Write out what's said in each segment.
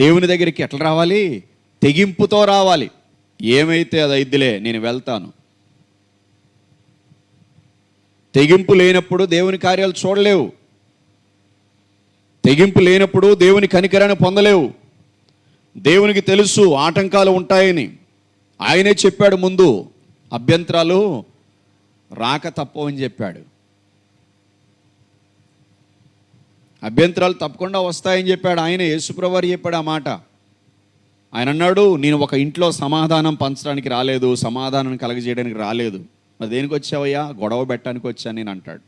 దేవుని దగ్గరికి ఎట్లా రావాలి? తెగింపుతో రావాలి. ఏమైతే అది అయిద్దిలే నేను వెళ్తాను. తెగింపు లేనప్పుడు దేవుని కార్యాలు చూడలేవు. తెగింపు లేనప్పుడు దేవుని కనికరాన్ని పొందలేవు. దేవునికి తెలుసు ఆటంకాలు ఉంటాయని. ఆయనే చెప్పాడు ముందు అభ్యంతరాలు రాక తప్పవని చెప్పాడు. అభ్యంతరాలు తప్పకుండా వస్తాయని చెప్పాడు. ఆయన యేసుప్రవారు చెప్పాడు ఆ మాట. ఆయన అన్నాడు నేను ఒక ఇంట్లో సమాధానం పంచడానికి రాలేదు సమాధానం కలగజేయడానికి రాలేదు. మరి దేనికి వచ్చావయ్యా? గొడవ పెట్టడానికి వచ్చాను నేను అంటాడు.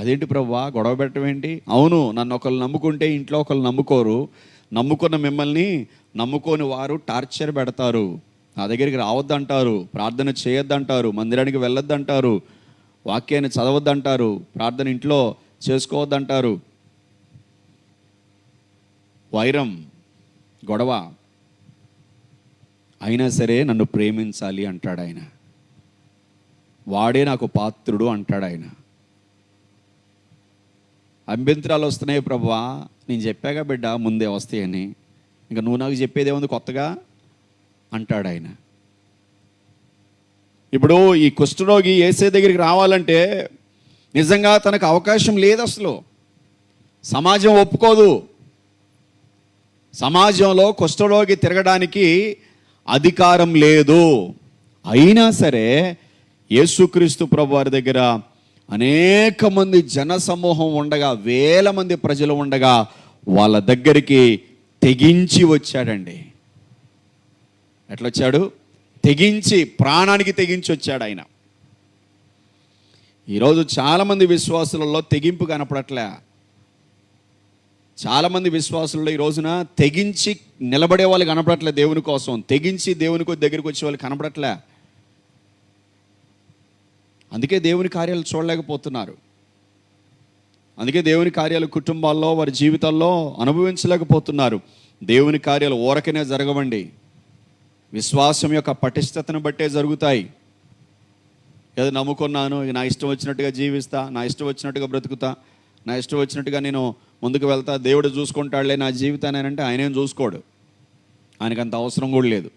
అదేంటి ప్రవ్వా గొడవ పెట్టడం ఏంటి? అవును నన్ను ఒకళ్ళు నమ్ముకుంటే ఇంట్లో ఒకళ్ళు నమ్ముకోరు. నమ్ముకున్న మిమ్మల్ని నమ్ముకోని వారు టార్చర్ పెడతారు. నా దగ్గరికి రావద్దంటారు. ప్రార్థన చేయొద్దంటారు. మందిరానికి వెళ్ళొద్దంటారు. వాక్యాన్ని చదవద్దంటారు. ప్రార్థన ఇంట్లో చేసుకోవద్దంటారు. వైరం గొడవ. అయినా సరే నన్ను ప్రేమించాలి అంటాడు ఆయన. వాడే నాకు పాత్రుడు అంటాడు ఆయన. అభ్యంతరాలు వస్తున్నాయి ప్రభా. నేను చెప్పాగా బిడ్డ ముందే వస్తాయని. ఇంకా నువ్వు నాకు చెప్పేదేముంది కొత్తగా? అంటాడు ఆయన. ఇప్పుడు ఈ కుష్ఠరోగి ఏసే దగ్గరికి రావాలంటే నిజంగా తనకు అవకాశం లేదు అసలు. సమాజం ఒప్పుకోదు. సమాజంలో కుష్ఠరోగి తిరగడానికి అధికారం లేదు. అయినా సరే యేసుక్రీస్తు ప్రభు వారి దగ్గర అనేక మంది జన సమూహం ఉండగా వేల మంది ప్రజలు ఉండగా వాళ్ళ దగ్గరికి తెగించి వచ్చాడండి. ఎట్లొచ్చాడు? తెగించి ప్రాణానికి తెగించి వచ్చాడు ఆయన. ఈరోజు చాలామంది విశ్వాసులలో తెగింపు కనపడట్లే. చాలామంది విశ్వాసుల్లో ఈ రోజున తెగించి నిలబడే వాళ్ళు కనపడట్లే దేవుని కోసం. తెగించి దేవునికి దగ్గరికి వచ్చే వాళ్ళు కనపడట్లే. అందుకే దేవుని కార్యాలు చూడలేకపోతున్నారు. అందుకే దేవుని కార్యాలు కుటుంబాల్లో వారి జీవితాల్లో అనుభవించలేకపోతున్నారు. దేవుని కార్యాలు ఊరకనే జరగవండి. విశ్వాసం యొక్క పటిష్టతను బట్టే జరుగుతాయి. ఏదో నమ్ముకున్నాను. ఇక నా ఇష్టం వచ్చినట్టుగా జీవిస్తా నా ఇష్టం వచ్చినట్టుగా బ్రతుకుతా నా ఇష్టం వచ్చినట్టుగా నేను ముందుకు వెళ్తా. దేవుడు చూసుకుంటాడులే నా జీవితాన్ని అంటే ఆయనేం చూసుకోడు. ఆయనకు అంత అవసరం కూడా లేదు.